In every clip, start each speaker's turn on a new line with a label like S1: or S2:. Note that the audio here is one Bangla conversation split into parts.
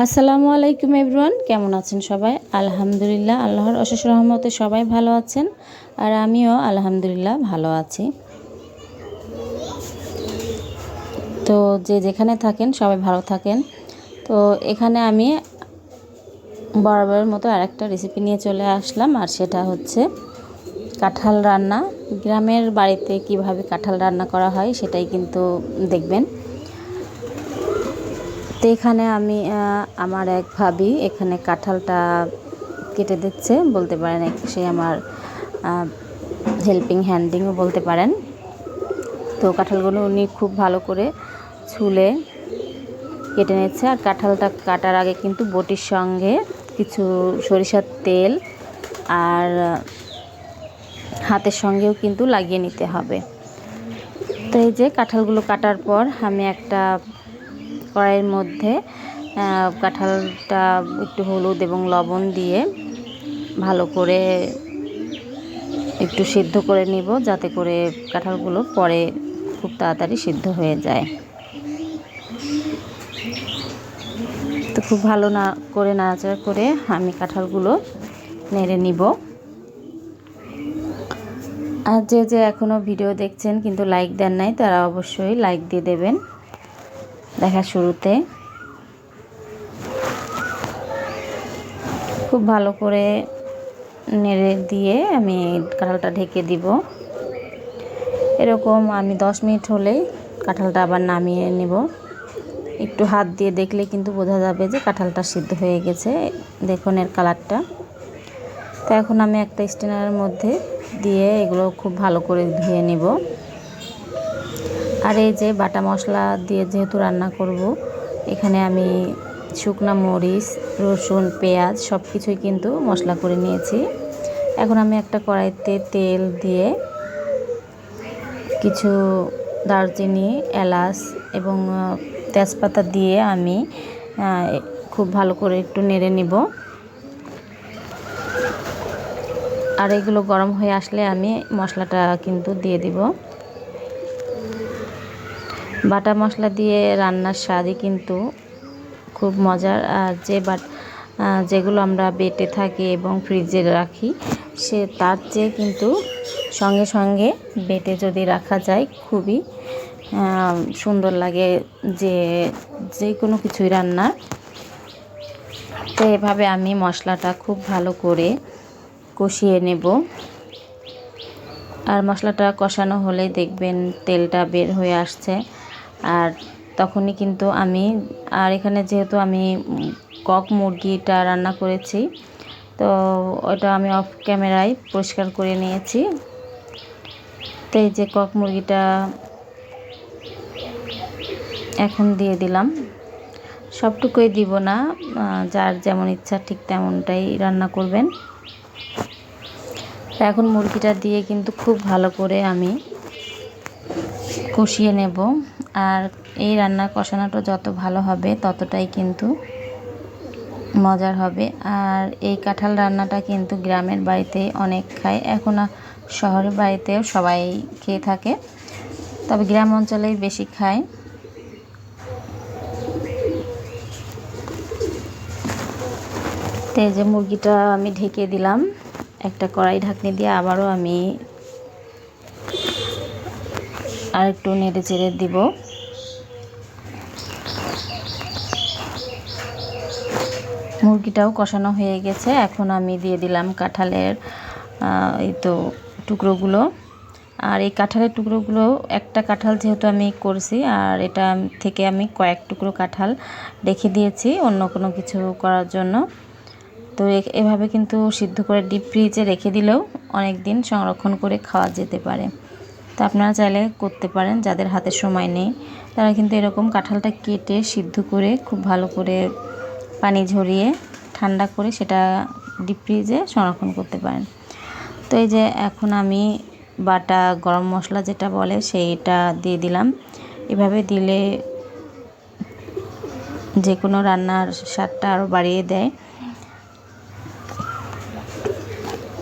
S1: আসসালামু আলাইকুম এভরিওয়ান, কেমন আছেন সবাই? আলহামদুলিল্লাহ, আল্লাহর অশেষ রহমতে সবাই ভালো আছেন আর আমিও আলহামদুলিল্লাহ ভালো আছি। তো যে যেখানে থাকেন, সবাই ভালো থাকেন। তো এখানে আমি বরাবরের মতো আরেকটা রেসিপি নিয়ে চলে আসলাম আর সেটা হচ্ছে কাঁঠাল রান্না। গ্রামের বাড়িতে কীভাবে কাঁঠাল রান্না করা হয় সেটাই কিন্তু দেখবেন। তো এখানে আমি আমার এক ভাবি এখানে কাঁঠালটা কেটে দিচ্ছে, বলতে পারেন সে আমার হেল্পিং হ্যান্ডিংও বলতে পারেন। তো কাঁঠালগুলো উনি খুব ভালো করে ছুলে কেটে নিচ্ছে। আর কাঁঠালটা কাটার আগে কিন্তু বটির সঙ্গে কিছু সরিষার তেল আর হাতের সঙ্গেও কিন্তু লাগিয়ে নিতে হবে। তো এই যে কাঁঠালগুলো কাটার পর আমি একটা কড়াইয়ের মধ্যে কাঁঠালটা একটু হলুদ এবং লবণ দিয়ে ভালো করে একটু সিদ্ধ করে নিব যাতে করে কাঁঠালগুলো পরে খুব তাড়াতাড়ি সিদ্ধ হয়ে যায়। তো খুব ভালো না, করে নাড়াচাড়া করে আমি কাঁঠালগুলো নেড়ে নিব। আর যে যে এখনও ভিডিও দেখছেন কিন্তু লাইক দেন নাই, তারা অবশ্যই লাইক দিয়ে দেবেন। দেখা শুরুতে। খুব ভালো করে নেড়ে দিয়ে আমি কাঁঠালটা ঢেকে দিব। এরকম আমি দশ মিনিট হলেই কাঁঠালটা আবার নামিয়ে নেব। একটু হাত দিয়ে দেখলে কিন্তু বোঝা যাবে যে কাঁঠালটা সিদ্ধ হয়ে গেছে। দেখুন এর কালারটা। তো এখন আমি একটা স্টেনারের মধ্যে দিয়ে এগুলো খুব ভালো করে ধুয়ে নিব। আর এই যে বাটা মশলা দিয়ে যেহেতু রান্না করব, এখানে আমি শুকনা মরিচ, রসুন, পেঁয়াজ সব কিছুই কিন্তু মশলা করে নিয়েছি। এখন আমি একটা কড়াইতে তেল দিয়ে কিছু দারচিনি, এলাচ এবং তেজপাতা দিয়ে আমি খুব ভালো করে একটু নেড়ে নিব। আর এগুলো গরম হয়ে আসলে আমি মশলাটা কিন্তু দিয়ে দিব। বাটা মশলা দিয়ে রান্নার স্বাদই কিন্তু খুব মজার। আর যে বাট যেগুলো আমরা বেটে থাকি এবং ফ্রিজে রাখি, সে তার চেয়ে কিন্তু সঙ্গে সঙ্গে বেটে যদি রাখা যায়, খুবই সুন্দর লাগে যে যে কোনো কিছুই রান্না। তো এভাবে আমি মশলাটা খুব ভালো করে কষিয়ে নেব। আর মশলাটা কষানো হলে দেখবেন তেলটা বের হয়ে আসছে। আর তখনই কিন্তু আমি, আর এখানে যেহেতু আমি কক মুরগিটা রান্না করেছি, তো ওটা আমি অফ ক্যামেরায় পরিষ্কার করে নিয়েছি। তো এই যে কক মুরগিটা এখন দিয়ে দিলাম। সবটুকুই দিব না যার যেমন ইচ্ছা ঠিক তেমনটাই রান্না করবেন। এখন মুরগিটা দিয়ে কিন্তু খুব ভালো করে আমি কষিয়ে নেব। আর এই রান্নার কষানোটা যত ভালো হবে, ততটাই কিন্তু মজার হবে। আর এই কাঁঠাল রান্নাটা কিন্তু গ্রামের বাড়িতে অনেক খায়। এখন শহরের বাড়িতেও সবাই খেয়ে থাকে। তবে গ্রাম অঞ্চলেই বেশি খায়। তো যে মুরগিটা আমি ঢেকে দিলাম। একটা কড়াই ঢাকনি দিয়ে আবারও আমি আর একটু নেড়ে চেড়ে দিব। মুরগিটাও কষানো হয়ে গেছে। এখন আমি দিয়ে দিলাম কাঁঠালের এই তো টুকরোগুলো। আর এই কাঁঠালের টুকরোগুলো, একটা কাঁঠাল যেহেতু আমি করছি, আর এটা থেকে আমি কয়েক টুকরো কাঁঠাল রেখে দিয়েছি অন্য কোনো কিছু করার জন্য। তো এভাবে কিন্তু সিদ্ধ করে ডিপ ফ্রিজে রেখে দিলেও অনেক দিন সংরক্ষণ করে খাওয়া যেতে পারে। তো আপনারা চাইলে করতে পারেন, যাদের হাতে সময় নেই। তারা কিন্তু এরকম কাঁঠালটা কেটে সিদ্ধ করে খুব ভালো করে পানি ঝরিয়ে ঠান্ডা করে সেটা ডিপ ফ্রিজে সংরক্ষণ করতে পারেন। তো এই যে এখন আমি বাটা গরম মশলা যেটা বলে সেইটা দিয়ে দিলাম। এভাবে দিলে যে কোনো রান্নার স্বাদটা আরও বাড়িয়ে দেয়।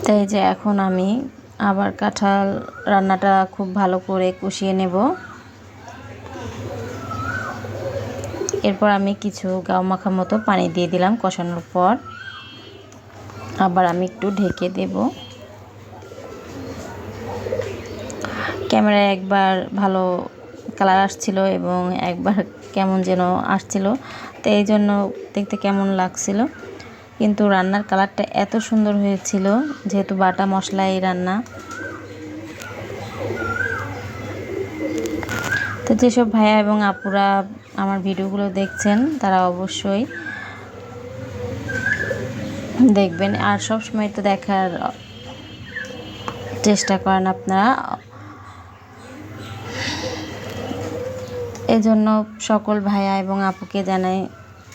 S1: তাই যে এখন আমি আবার কাঁঠাল রান্নাটা খুব ভালো করে কষিয়ে নেব। এরপর আমি কিছু গাও মাখা মতো পানি দিয়ে দিলাম কষানোর পর। আবার আমি একটু ঢেকে দেব। ক্যামেরায় একবার ভালো কালার আসছিল এবং একবার কেমন যেন আসছিল। তো এই জন্য দেখতে কেমন লাগছিল। কিন্তু রান্নার কালারটা এত সুন্দর হয়েছিল, যেহেতু বাটা মশলা এই রান্না। তো যেসব ভাইয়া এবং আপুরা আমার ভিডিওগুলো দেখছেন, তারা অবশ্যই দেখবেন। আর সব সময় তো দেখার চেষ্টা করেন আপনারা। এজন্য সকল ভাইয়া এবং আপুকে জানাই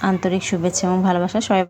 S1: আন্তরিক শুভেচ্ছা এবং ভালোবাসা। সবাই